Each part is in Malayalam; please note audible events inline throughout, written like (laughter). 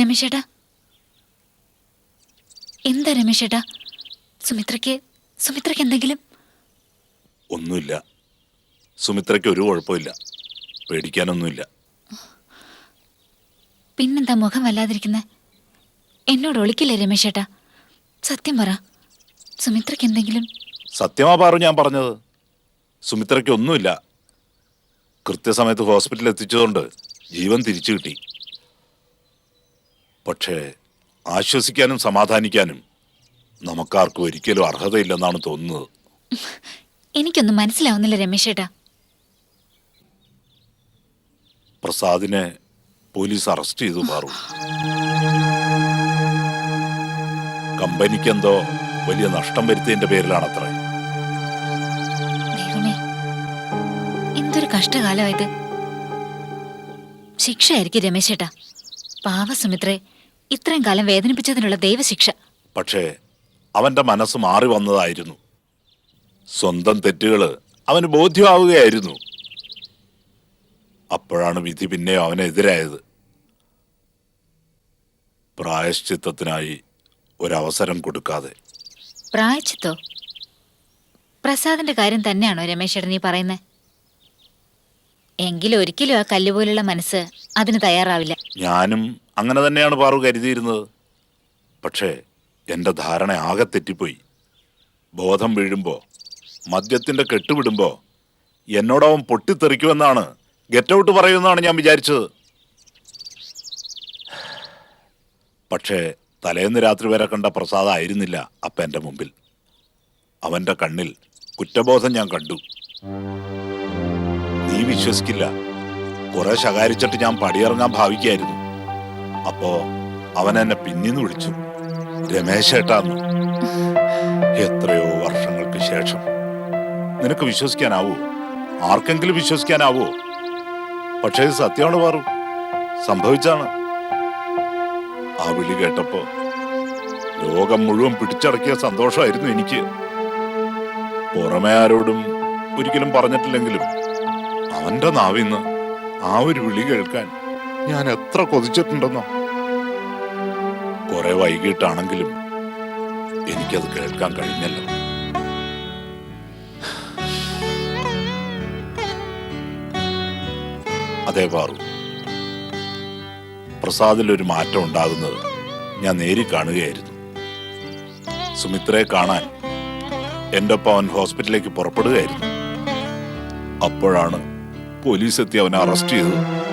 രമേശേട്ടാ? എന്താ രമേശേട്ടാ? സുമിത്രയ്ക്ക് സുമിത്രയ്ക്ക് എന്തെങ്കിലും? ഒന്നുമില്ല. സുമിത്രയ്ക്ക് ഒരു കുഴപ്പമില്ല. പേടിക്കാനൊന്നുമില്ല. പിന്നെന്താ മുഖം വല്ലാതിരിക്കുന്നെ? എന്നോട് ഒളിക്കില്ലേ രമേശേട്ടാ? സത്യം പറ. സുമിത്രയ്ക്ക് എന്തെങ്കിലും? സത്യമാ പാറു ഞാൻ പറഞ്ഞത്. സുമിത്രയ്ക്ക് ഒന്നുമില്ല. കൃത്യസമയത്ത് ഹോസ്പിറ്റലിൽ എത്തിച്ചതുകൊണ്ട് ജീവൻ തിരിച്ചു കിട്ടി. പക്ഷേ ആശ്വസിക്കാനും സമാധാനിക്കാനും നമുക്കാർക്കും ഒരിക്കലും അർഹതയില്ലെന്നാണ് തോന്നുന്നത്. എനിക്കൊന്നും മനസ്സിലാവുന്നില്ല രമേശേട്ടാ. പ്രസാദിനെ പോലീസ് അറസ്റ്റ് ചെയ്തു മാറും കമ്പനിക്കെന്തോ വലിയ നഷ്ടം വരുത്തിയതിന്റെ പേരിലാണത്രേ. അത്ര എന്തൊരു കഷ്ടകാലമായത്. ശിക്ഷയായിരിക്കും രമേശേട്ടാ. പാവ സുമിത്രയെ ഇത്രയും കാലം വേദനിപ്പിച്ചതിനുള്ള ദൈവശിക്ഷ. പക്ഷേ അവന്റെ മനസ്സ് മാറി വന്നതായിരുന്നു. സ്വന്തം തെറ്റുകൾ അവന് ബോധ്യമാവുകയായിരുന്നു. അപ്പോഴാണ് വിധി പിന്നെ അവനെതിരായത് പ്രായശ്ചിത്തത്തിനായി ഒരവസരം കൊടുക്കാതെ. പ്രായച്ചിത്തോ പ്രസാദിന്റെ കാര്യം തന്നെയാണോ രമേശേട്ടൻ നീ പറയുന്നത് എങ്കിലും ഒരിക്കലും ആ കല്ലുപോലുള്ള മനസ്സ് അതിന് തയ്യാറാവില്ല. ഞാനും അങ്ങനെ തന്നെയാണ് പാറു കരുതിയിരുന്നത്. പക്ഷേ എന്റെ ധാരണ ആകെ തെറ്റിപ്പോയി. ബോധം വീഴുമ്പോൾ മദ്യത്തിന്റെ കെട്ടുവിടുമ്പോൾ എന്നോടവൻ പൊട്ടിത്തെറിക്കുമെന്നാണ് ഗെറ്റ് ഔട്ട് പറയുമെന്നാണ് ഞാൻ വിചാരിച്ചത്. പക്ഷേ തലേന്ന് രാത്രി വരെ കണ്ട പ്രസാദായിരുന്നില്ല അപ്പ എന്റെ മുമ്പിൽ. അവന്റെ കണ്ണിൽ കുറ്റബോധം ഞാൻ കണ്ടു. നീ വിശ്വസിക്കില്ല. കുറെ ശകാരിച്ചിട്ട് ഞാൻ പടിയിറങ്ങാൻ ഭാവിക്കായിരുന്നു. അപ്പോ അവൻ എന്നെ പിന്നീന്ന് വിളിച്ചു. രമേശേട്ടാന്ന് എത്രയോ വർഷങ്ങൾക്ക് ശേഷം. നിനക്ക് വിശ്വസിക്കാനാവോ? ആർക്കെങ്കിലും വിശ്വസിക്കാനാവോ? പക്ഷേ സത്യമാണ് പാറു. സംഭവിച്ചാണ്. ആ വിളി കേട്ടപ്പോ ലോകം മുഴുവൻ പിടിച്ചടക്കിയ സന്തോഷമായിരുന്നു എനിക്ക്. പുറമെ ആരോടും ഒരിക്കലും പറഞ്ഞിട്ടില്ലെങ്കിലും അവന്റെ നാവിന്ന് ആ ഒരു വിളി കേൾക്കാൻ ഞാൻ എത്ര കൊതിച്ചിട്ടുണ്ടെന്നോ. കുറെ വൈകിട്ടാണെങ്കിലും എനിക്കത് കേൾക്കാൻ കഴിഞ്ഞല്ലോ. അതേ പാറു പ്രസാദിൽ ഒരു മാറ്റം ഉണ്ടാകുന്നത് ഞാൻ നേരി കാണുകയായിരുന്നു. സുമിത്രയെ കാണാൻ എന്റെ ഒപ്പം അവൻ ഹോസ്പിറ്റലിലേക്ക് പുറപ്പെടുകയായിരുന്നു. അപ്പോഴാണ് പോലീസ് എത്തി അവനെ അറസ്റ്റ് ചെയ്തത്.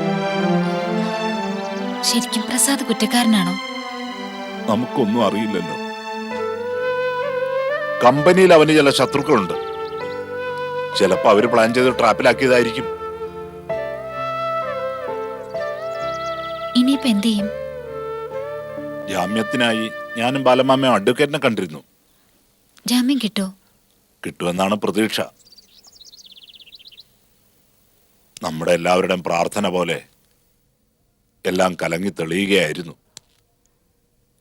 ശരിക്കും പ്രസാദ് കുറ്റക്കാരനാണോ? നമുക്കൊന്നും അറിയില്ലല്ലോ. കമ്പനിയിൽ അവന് ചില ശത്രുക്കളുണ്ട്. ചിലപ്പോ അവർ പ്ലാൻ ചെയ്ത് ട്രാപ്പിലാക്കിയതായിരിക്കും. ഇനിയിപ്പോ എന്ത് ചെയ്യും? ജാമ്യത്തിനായി ഞാനും ബാലമാമയും അഡ്വക്കേറ്റിനെ കണ്ടിരുന്നു. ജാമ്യം കിട്ടോ? കിട്ടുമെന്നാണ് പ്രതീക്ഷ. നമ്മുടെ എല്ലാവരുടെയും പ്രാർത്ഥന പോലെ എല്ലാം കലങ്ങി തെളിയുകയായിരുന്നു.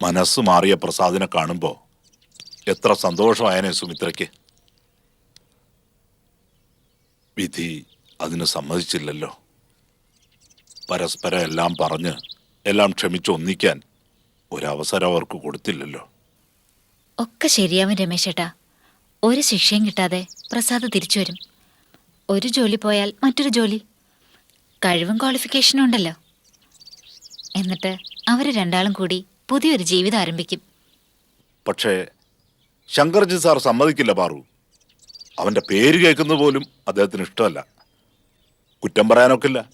മനസ്സ് മാറിയ പ്രസാദിനെ കാണുമ്പോൾ എത്ര സന്തോഷമായനെ സുമിത്രയ്ക്ക്. വിധി അതിന് സമ്മതിച്ചില്ലല്ലോ. പരസ്പരം എല്ലാം പറഞ്ഞ് എല്ലാം ക്ഷമിച്ച് ഒന്നിക്കാൻ ഒരവസരം അവർക്ക് കൊടുത്തില്ലല്ലോ. ഒക്കെ ശരിയാവും രമേശേട്ടാ ഒരു ശിക്ഷയും കിട്ടാതെ പ്രസാദ് തിരിച്ചു വരും. ഒരു ജോലി പോയാൽ മറ്റൊരു ജോലി. കഴിവും ക്വാളിഫിക്കേഷനും ഉണ്ടല്ലോ. എന്നിട്ട് അവർ രണ്ടാളും കൂടി പുതിയൊരു ജീവിതം ആരംഭിക്കും. പക്ഷേ ശങ്കർജി സാർ സമ്മതിക്കില്ല പാറു. അവന്റെ പേര് കേൾക്കുന്നത് പോലും അദ്ദേഹത്തിന് ഇഷ്ടമല്ല. കുറ്റം പറയാനൊക്കില്ല.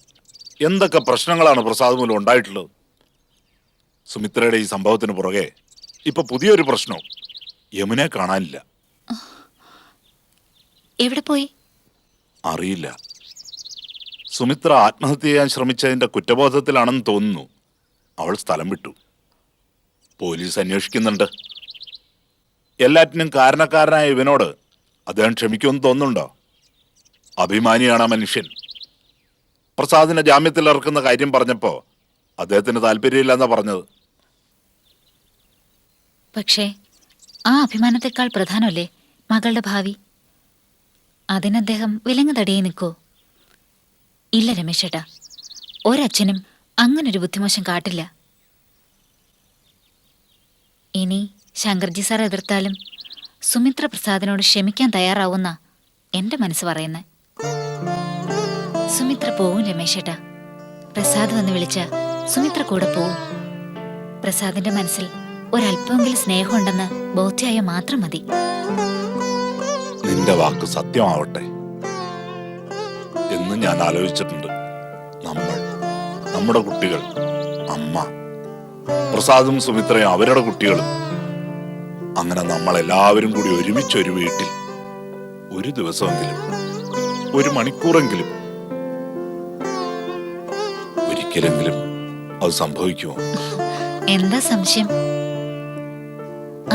എന്തൊക്കെ പ്രശ്നങ്ങളാണ് പ്രസാദ് മൂലം ഉണ്ടായിട്ടുള്ളത്? സുമിത്രയുടെ ഈ സംഭവത്തിന് പുറകെ ഇപ്പൊ പുതിയൊരു പ്രശ്നവും യമുനെ കാണാനില്ല. എവിടെ പോയി? അറിയില്ല. സുമിത്ര ആത്മഹത്യ ചെയ്യാൻ ശ്രമിച്ചതിന്റെ കുറ്റബോധത്തിലാണെന്ന് തോന്നുന്നു. അവൾ സ്ഥലം വിട്ടു. പോലീസ് അന്വേഷിക്കുന്നുണ്ട്. എല്ലാറ്റിനും കാരണക്കാരനായ ഇവനോട് അദ്ദേഹം ക്ഷമിക്കുമെന്ന് തോന്നുന്നുണ്ടോ? അഭിമാനിയാണ് ആ മനുഷ്യൻ. പ്രസാദിനെ ജാമ്യത്തിൽ ഇറക്കുന്ന കാര്യം പറഞ്ഞപ്പോ അദ്ദേഹത്തിന് താല്പര്യമില്ലെന്നാ പറഞ്ഞത്. പക്ഷേ ആ അഭിമാനത്തെക്കാൾ പ്രധാനമല്ലേ മകളുടെ ഭാവി? അതിനദ്ദേഹം വിലങ്ങ് തടിയെ നിൽക്കോ. ഇല്ല രമേശേട്ടാ ഒരച്ഛനും അങ്ങനൊരു ബുദ്ധിമോശം കാട്ടില്ല. ഇനി ശങ്കർജി സാർ എതിർത്താലും സുമിത്ര പ്രസാദിനോട് ക്ഷമിക്കാൻ തയ്യാറാവുന്ന എന്റെ മനസ്സ് പറയുന്നത് സുമിത്ര പോവും രമേശേട്ടാ. പ്രസാദ് വന്ന് വിളിച്ച സുമിത്ര കൂടെ പോവും. പ്രസാദിന്റെ മനസ്സിൽ ഒരല്പമെങ്കിലും സ്നേഹമുണ്ടെന്ന് ബോധ്യായ മാത്രം മതി. നിന്റെ വാക്ക് സത്യമാവട്ടെ എന്ന് ഞാൻ ആലോചിച്ചിട്ടുണ്ട്. നമ്മുടെ കുട്ടികൾ അമ്മ പ്രസാദും സുമിത്രയും അവരുടെ കുട്ടികളും. അങ്ങനെ നമ്മൾ എല്ലാവരും കൂടി ഒരുമിച്ച് ഒരു വീട്ടിൽ ഒരു ദിവസമെങ്കിലും ഒരു മണിക്കൂറെങ്കിലും ഒരിക്കലെങ്കിലും അത് സംഭവിക്കുമോ? എന്താ സംശയം?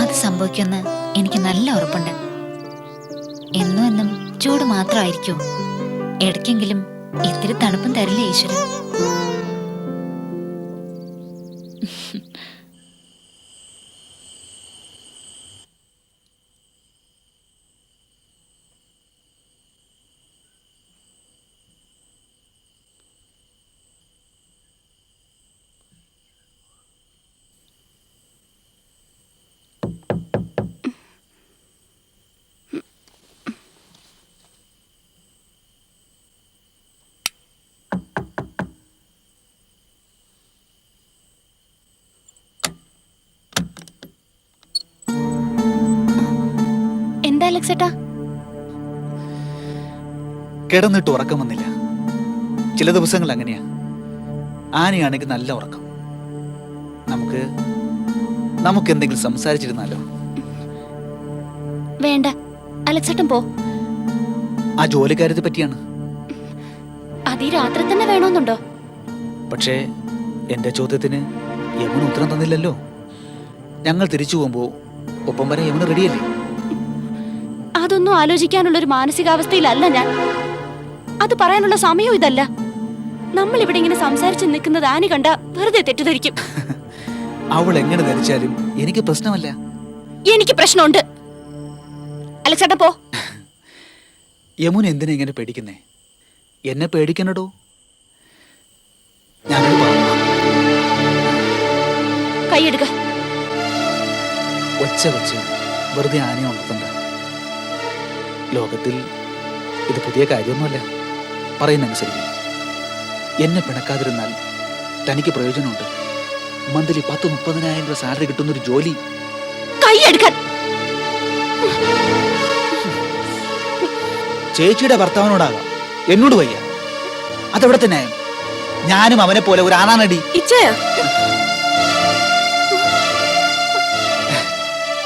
അത് സംഭവിക്കുമെന്ന് എനിക്ക് നല്ല ഉറപ്പുണ്ട്. എന്നും എന്നും ചൂട് മാത്രമായിരിക്കും. ഇടയ്ക്കെങ്കിലും ഇത്തിരി തണുപ്പും തരില്ലേ ഈശ്വരൻ എന്താ അലക്സേട്ടാ. കിടന്നിട്ട് ഉറക്കം വന്നില്ല. ചില ദിവസങ്ങൾ അങ്ങനെയാ. ആനയാണെങ്കിൽ നല്ല ഉറക്കം. നമുക്ക് നമുക്ക് എന്തെങ്കിലും സംസാരിച്ചിരുന്നാലോ? വേണ്ട. അലക്സേട്ടൻ പോ. ആ ജോലിക്കാരത്തെ പറ്റിയാണ്. അത് രാത്രി തന്നെ വേണമെന്നുണ്ടോ പക്ഷേ എന്റെ ചോദ്യത്തിന് യമുന ഉത്തരം തന്നില്ലല്ലോ. ഞങ്ങൾ തിരിച്ചു പോകുമ്പോൾ ഒപ്പം വരെ യമുന റെഡിയല്ലേ അതൊന്നും ആലോചിക്കാനുള്ള ഒരു മാനസികാവസ്ഥയിലല്ല ഞാൻ. അത് പറയാനുള്ള സമയവും ഇതല്ല. നമ്മൾ ഇവിടെ ഇങ്ങനെ സംസാരിച്ച് നിൽക്കുന്നത് ആനി കണ്ട വെറുതെ തെറ്റിദ്ധരിക്കും. (laughs) അവൾ എങ്ങനെ ധരിച്ചാലും എനിക്ക് പ്രശ്നമല്ല. എനിക്ക് പ്രശ്നമുണ്ട്. അലക്സേട്ടൻ പോ. (laughs) യമുന എന്തിനാ ഇങ്ങനെ പേടിക്കുന്നേ? എന്നെ പേടിക്കണടോ? പാവമാ. കൈയെടുക്ക ഒച്ച വെച്ച് വെറുതെ ആനയെ ഉണർത്തണ്ട. ലോകത്തിൽ ഇത് പുതിയ കാര്യമൊന്നുമല്ല. പറയുന്നനുസരിച്ച് എന്നെ പിണക്കാതിരുന്നാൽ തനിക്ക് പ്രയോജനമുണ്ട്. മന്ത്ലി പത്ത് മുപ്പതിനായിരം രൂപ സാലറി കിട്ടുന്ന ഒരു ജോലി കൈയെടുക്കാൻ ചേച്ചിയുടെ ഭർത്താവിനോടാകാം. എന്നോട് വയ്യ. അതെവിടെ തന്നെ? ഞാനും അവനെ പോലെ ഒരു ആനാനടി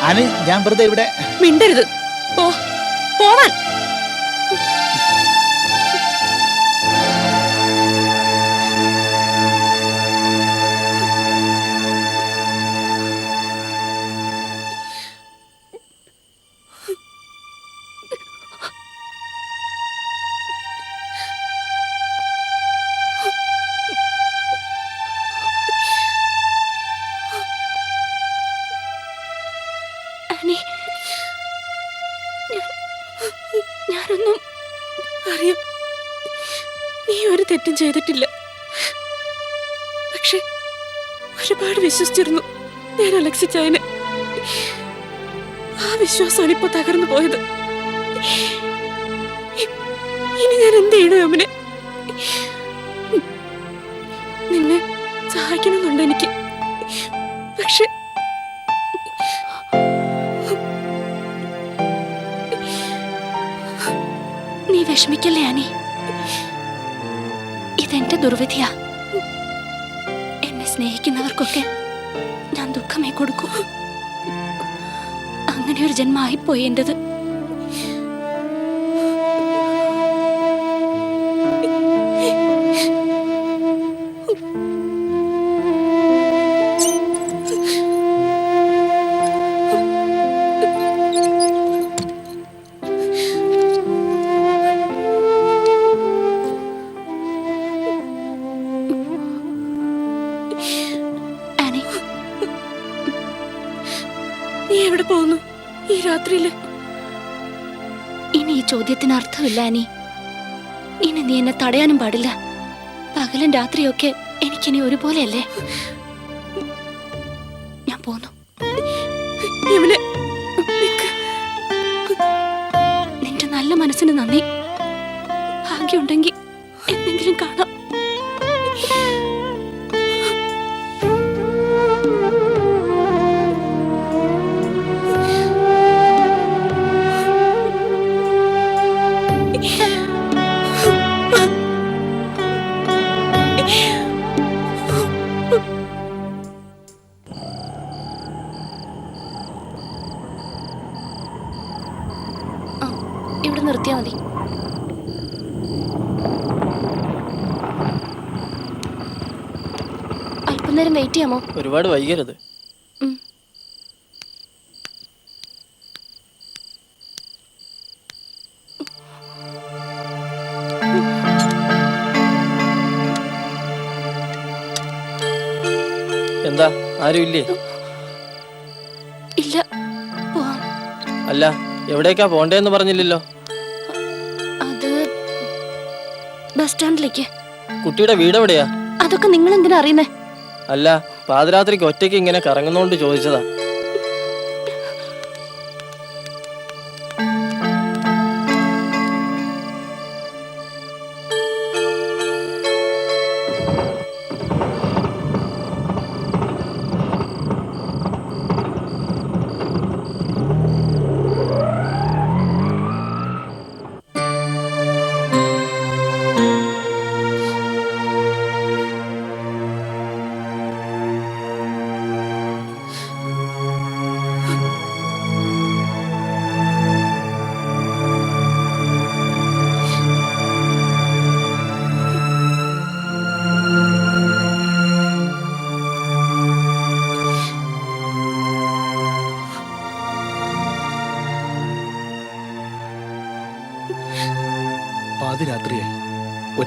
അനു ഞാൻ വെറുതെ ഇവിടെ മിണ്ടരുത്. പോവാൻ തെറ്റും ചെയ്തിട്ടില്ല. പക്ഷെ ഒരുപാട് വിശ്വസിച്ചിരുന്നു ഞാൻ അലക്സിച്ചതിന് ആ വിശ്വാസമാണ് ഇപ്പൊ തകർന്നു പോയത്. ഇനി ഞാൻ എന്ത് ചെയ്യണോ അമ്മനെ നിന്നെ സഹായിക്കണമെന്നുണ്ട് എനിക്ക്. പക്ഷെ നീ വിഷമിക്കല്ലേ ആനി? ഇതെന്റെ ദുർവിധിയാ. എന്നെ സ്നേഹിക്കുന്നവർക്കൊക്കെ ഞാൻ ദുഃഖമേ കൊടുക്കൂ. അങ്ങനെ ഒരു ജന്മമായിപ്പോയി എന്റേത്. ചോദ്യത്തിന് അർത്ഥമില്ല അനി. ഇനി നീ എന്നെ തടയാനും പാടില്ല. പകലും രാത്രിയൊക്കെ എനിക്കിനി ഒരുപോലെയല്ലേ? ഞാൻ പോന്നു. നിന്റെ നല്ല മനസ്സിന് നന്ദി. ഭാഗ്യമുണ്ടെങ്കിൽ വെയിറ്റ് ചെയ്യാമോ ഒരുപാട് വൈകരുത്. എന്താ? ആരും ഇല്ലേ. ഇല്ല അല്ല എവിടേക്കാ പോണ്ടേന്ന് പറഞ്ഞില്ലല്ലോ? അത് ബസ് സ്റ്റാൻഡിലേക്ക്. കുട്ടിയുടെ വീട് എവിടെയാ അതൊക്കെ നിങ്ങൾ എന്തിനാ അറിയുന്നേ? അല്ല പാതിരാത്രിക്ക് ഒറ്റയ്ക്ക് ഇങ്ങനെ കറങ്ങുന്നോണ്ട് ചോദിച്ചതാ.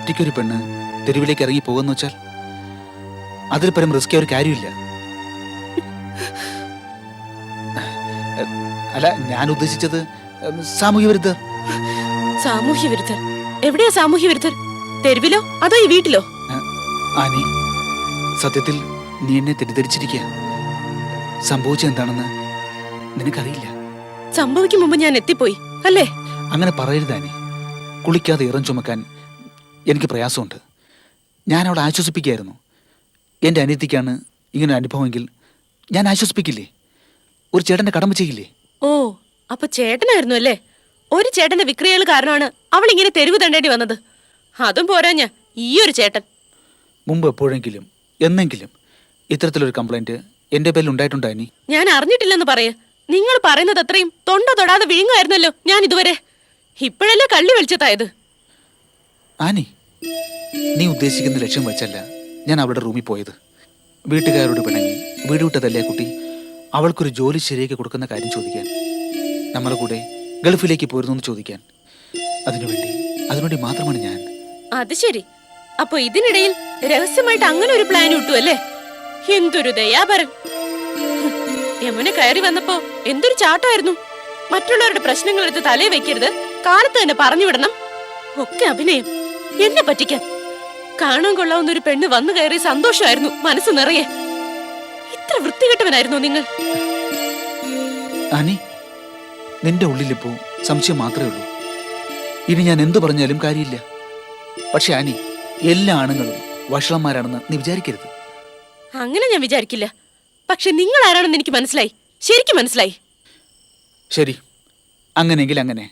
ഒറ്റയ്ക്കൊരു പെണ്ണ് തെരുവിലേക്ക് ഇറങ്ങി പോകുന്ന വെച്ചാൽ അതിൽ പരം റിസ്ക് ഒരു കാര്യമില്ല. അല്ല ഞാൻ ഉദ്ദേശിച്ചത് സാമൂഹ്യ വിരുദ്ധർ. സാമൂഹ്യ വിരുദ്ധർ? എവിടെയാ സാമൂഹ്യ വിരുദ്ധർ? തെരുവിലോ? അതോ ഈ വീട്ടിലോ? ആനി സത്യത്തിൽ നീ എന്നെ തെറ്റിദ്ധരിച്ചിരിക്കുക സംഭവിച്ചത് എന്താണെന്ന് നിനക്കറിയില്ല. സംഭവിക്കും മുമ്പ് ഞാൻ എത്തിപ്പോയി അല്ലേ? അങ്ങനെ പറയരുതാനി കുളിക്കാതെ ഇറം ചുമക്കാൻ എനിക്ക് പ്രയാസമുണ്ട്. ഞാൻ അവളെ ആശ്വസിപ്പിക്കുകയായിരുന്നു എന്റെ അനിയത്തിക്കാണ് ഇങ്ങനെ അനുഭവമെങ്കിൽ ഞാൻ ആശ്വസിപ്പിക്കില്ലേ? ഒരു ചേട്ടന്റെ കടമ ചെയ്യില്ലേ? ഓ അപ്പൊ ചേട്ടനായിരുന്നു അല്ലേ? ഒരു ചേട്ടന്റെ വിക്രിയകൾ കാരണമാണ് അവൾ ഇങ്ങനെ തെരുവ് തണ്ടേണ്ടി വന്നത്. അതും പോരാഞ്ഞ ഈ ഒരു ചേട്ടൻ. മുമ്പ് എപ്പോഴെങ്കിലും എന്നെങ്കിലും ഇത്തരത്തിലൊരു കംപ്ലൈന്റ് എന്റെ പേരിൽ ഉണ്ടായിട്ടുണ്ടായി ഞാൻ അറിഞ്ഞിട്ടില്ലെന്ന് പറയേ. നിങ്ങൾ പറയുന്നത് അത്രയും തൊണ്ട തൊടാതെ വിഴുങ്ങായിരുന്നല്ലോ ഞാൻ ഇതുവരെ. ഇപ്പോഴല്ലേ കള്ളി വെളിച്ചത്തായത്. ആനി നീ ഉദ്ദേശിക്കുന്ന ലക്ഷ്യം വെച്ചല്ല ഞാൻ അവളുടെ റൂമിൽ പോയത്. വീട്ടുകാരോട് പിണങ്ങി വീട് വിട്ടതല്ലേ കുട്ടി? അവൾക്കൊരു ജോലി ശരിയാക്കി കൊടുക്കുന്ന കാര്യം ചോദിക്കാൻ. നമ്മളെ കൂടെ ഗൾഫിലേക്ക് പോയിരുന്നു എന്ന് ചോദിക്കാൻ. അതിനുവേണ്ടി അതിനുവേണ്ടി മാത്രമാണ് ഞാൻ. അത് ശരി. അപ്പൊ ഇതിനിടയിൽ രഹസ്യമായിട്ട് അങ്ങനെ ഒരു പ്ലാൻ ഇട്ടു അല്ലേ? എന്തൊരു ദയാപരൻ. യമുന കയറി വന്നപ്പോ എന്തൊരു ചാട്ടായിരുന്നു മറ്റുള്ളവരുടെ പ്രശ്നങ്ങൾ എടുത്ത് തലേ വെക്കരുത്. കാലത്ത് തന്നെ പറഞ്ഞു വിടണം. ഒക്കെ അഭിനയം. എന്നെ പറ്റിക്കാൻ. കാണാൻ കൊള്ളാവുന്ന ഒരു പെണ്ണ് വന്നു കയറി സന്തോഷമായിരുന്നു മനസ്സ് നിറയെ. ഇത്ര വൃത്തികെട്ടവനായിരുന്നു നിങ്ങൾ? നിന്റെ ഉള്ളിലിപ്പോ സംശയം മാത്രമേ ഉള്ളൂ. ഇനി ഞാൻ എന്തു പറഞ്ഞാലും കാര്യമില്ല. പക്ഷെ ആനി എല്ലാ ആണുങ്ങളും വഷളന്മാരാണെന്ന് നീ വിചാരിക്കരുത്. അങ്ങനെ ഞാൻ വിചാരിക്കില്ല. പക്ഷെ നിങ്ങൾ ആരാണെന്ന് എനിക്ക് മനസ്സിലായി. ശരിക്കും മനസ്സിലായി. ശരി. അങ്ങനെയെങ്കിൽ അങ്ങനെ.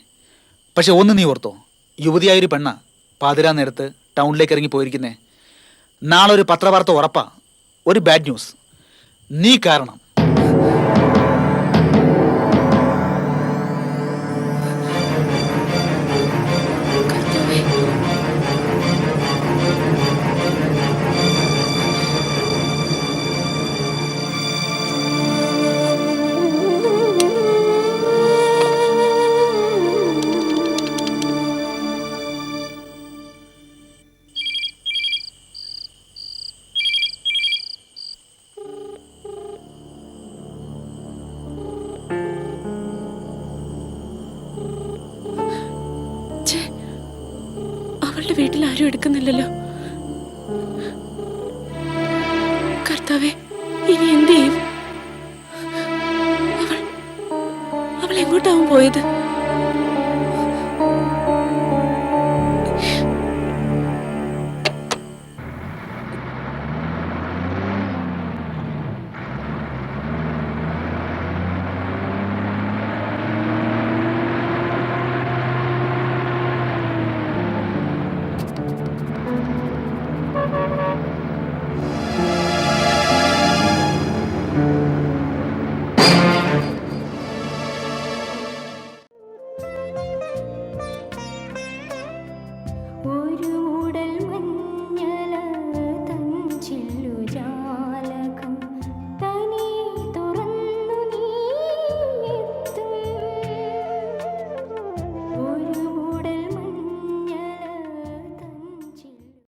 പക്ഷെ ഒന്ന് നീ ഓർത്തോ. യുവതിയായൊരു പെണ്ണ പാതിരാ നേരത്ത് ടൗണിലേക്ക് ഇറങ്ങി പോയിരിക്കുന്നേ. നാളെ ഒരു പത്രവാർത്ത ഉറപ്പാ. ഒരു ബാഡ് ന്യൂസ് നീ കാരണം. കർത്താവെ ഇനി എന്ത് ചെയ്യും? അവൾ അവൾ എങ്ങോട്ടാവും പോയത്?